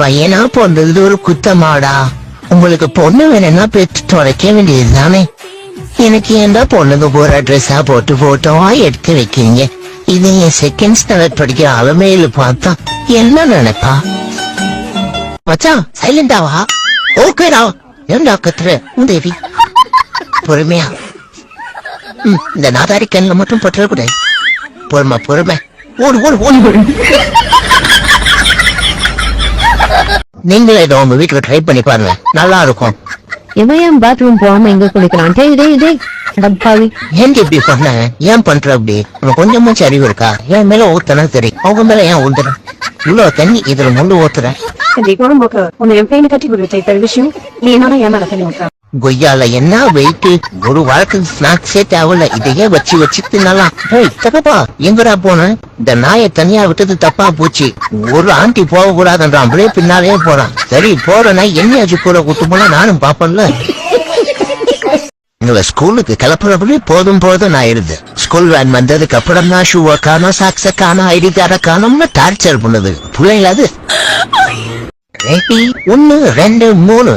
பையனா பொண்ணு ஒரு குத்தமாடா? உங்களுக்கு பொண்ணு வேணும்னா பெற்று தொலைக்க வேண்டியது தானே எனக்கு ஏன்டா பொண்ணுங்க போற ட்ரெஸ்ஸா போட்டு போட்டோவா எடுத்து வைக்கிறீங்க? இது என் செகண்ட் ஸ்டாண்டர்ட் படிக்கிற அலமையில பார்த்தா என்ன நினைப்பா? மச்சான் சைலண்டாவா ஓகேடா ஏண்டா கத்துற உன் தேவி? பொறுமையா. இந்த நாதாரி கண்ணில் மட்டும் பற்றக்கூடாது பொறுமை பொறுமை. ஓடு ஓடு ஓடு. நீங்களே இதை உங்க வீட்டுல ட்ரை பண்ணி பாருங்க. நல்லா இருக்கும். இவன் ஏன் பாத்ரூம் போகாம எங்க குளிக்கிறான் டேய் டேய் டேய். டப்பாவி ஏன் இப்படி பண்ண ஏன் பண்ற அப்படி? உனக்கு கொஞ்சமாச்சும் அறிவு இருக்கா? என் மேல ஊத்தனா தெரியும் அவங்க மேல ஏன் ஊத்துற இவ்வளவு தண்ணி இதுல முள்ளு ஊத்துற? இந்த குடும்பக்கு உன்னை என் பையனை கட்டி கொடுத்த விஷயம் நீ என்னடா பண்ணி கொய்யால என்ன வெயிட்டு ஒரு வாழ்க்கை ஸ்நாக்ஸே தேவையில்ல இதையே வச்சு வச்சு தின்னலாம். ஏய் தகப்பா எங்கடா போன? இந்த நாயை தனியா விட்டது தப்பா போச்சு. ஒரு ஆண்டி போக கூடாதுன்றான் அப்படியே பின்னாலே போறான். சரி போற நாய் என்னையாச்சு கூட கூட்டு போனா நானும் பாப்பேன்ல. எங்களை ஸ்கூலுக்கு கிளப்புறப்படி போதும் போதும் நான் ஆயிருது ஸ்கூல் வேன் வந்ததுக்கு அப்புறம் தான் ஷூவை காணும் சாக்ஸ காணும் ஐடி கார்டை காணும்னு டார்ச்சர் பண்ணுது. பிள்ளைங்களா அது? ஒன்னு ரெண்டு மூணு.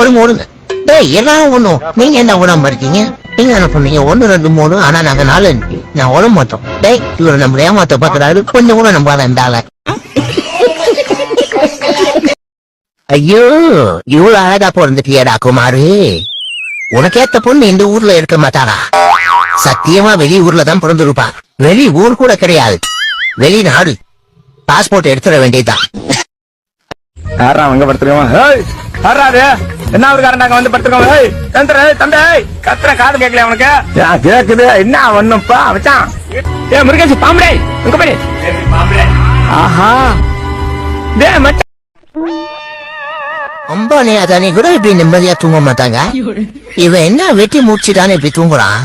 ஒரு மூணுங்க. டேய் எல்லாம் ஒண்ணும் நீங்க என்ன உடம்பு இருக்கீங்க? நீங்க என்ன பண்ணீங்க ஒண்ணு ரெண்டு மூணு ஆனா நாங்க நாலு. நான் உடம்பு மாட்டோம் டேய் இவரை நம்ம ஏமாத்த பாக்குறாரு கொஞ்சம் கூட நம்ம இருந்தால. ஐயோ இவ்வளவு அழகா பிறந்துட்டியடா குமாரு. உனக்கு ஏத்த பொண்ணு இந்த ஊர்ல இருக்க மாட்டாரா சத்தியமா வெளி ஊர்ல தான் பிறந்திருப்பா. வெளி ஊர் கூட கிடையாது. வெளிநாடு. பாஸ்போர்ட் எடுத்துட வேண்டியதுதான். யாரா அங்க படுத்துருக்கோம்? அது என்ன ஒரு காரண்டாங்க வந்து படுத்துருக்கோம்? ஏய் தந்துரு ஏய் கத்துற காது கேட்கல உனக்கு? கேக்குது. என்ன ஒண்ணுப்பா மச்சான்? ஏ முருகேஷ் பாம்படே உங்க போய் ஆஹா. டே மச்சான் அம்பானே அதானே கூட இப்படி நிம்மதியா தூங்க மாட்டாங்க? இவன் என்ன வெட்டி முடிச்சுட்டானே இப்படி தூங்குறான்?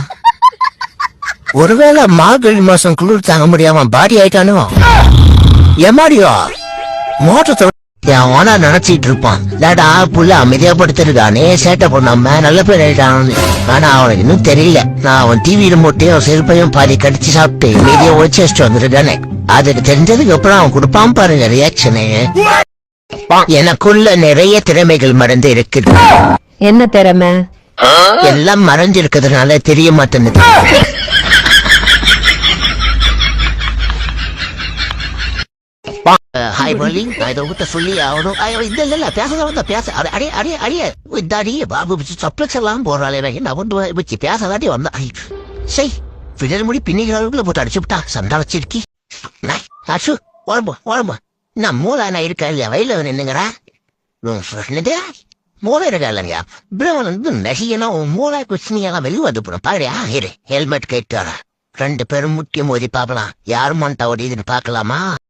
ஒருவேளை மார்கழி மாசம் குளிர் தாங்க முடியாம பாடி ஆயிட்டானோ? எமாடியோ மோட்டத்தை அவனா நினைச்சிட்டு இருப்பான் லேடா புள்ள அமைதியா படுத்திருக்கானே சேட்டை பண்ணாம நல்ல பேர் ஆயிட்டான் ஆனா அவனுக்கு இன்னும் தெரியல. நான் அவன் டிவி ரிமோட்டையும் செருப்பையும் பாதி கடிச்சு சாப்பிட்டு மீதியை ஒழிச்சு வச்சுட்டு வந்துருக்கானே. அதுக்கு தெரிஞ்சதுக்கு அப்புறம் அவன் கொடுப்பான் பாருங்க ரியாக்ஷனு எனக்குள்ள நிறைய திறமைகள் மறந்து இருக்குது. என்ன திறமை? எல்லாம் மறைஞ்சு இருக்கிறதுனால தெரிய மாட்டேங்குது ஹாய் பலி நான் இதை விட்ட சொல்லி ஆகணும் இல்ல இல்ல இல்ல பேசதான் வந்தா பேச அட- அடே அடே அடியே பாபு சப்ளக்ஸ் எல்லாம் போறாளே நான் வந்து வச்சு பேசதாட்டி வந்தா ஐ, சை விடல் முடி பின்னிகளுக்குள்ள போட்டு அடிச்சு விட்டா சண்டா வச்சிருக்கி நாய், அசு உடம்பு நான் மூளை நான் இருக்கேன் இல்லையா வயல நின்னுங்கிறா என்னது மூளை இருக்கா இல்லைங்க பிரமன் வந்து நசியனா உன் மூளை குச்சினியெல்லாம் வெளியே வந்து போடும் பாருயா இரு ஹெல்மெட் கேட்டு வரேன் ரெண்டு பேரும் முக்கியம் மோதி பார்க்கலாம் யாரும் மண்டா ஓடிதுன்னு பார்க்கலாமா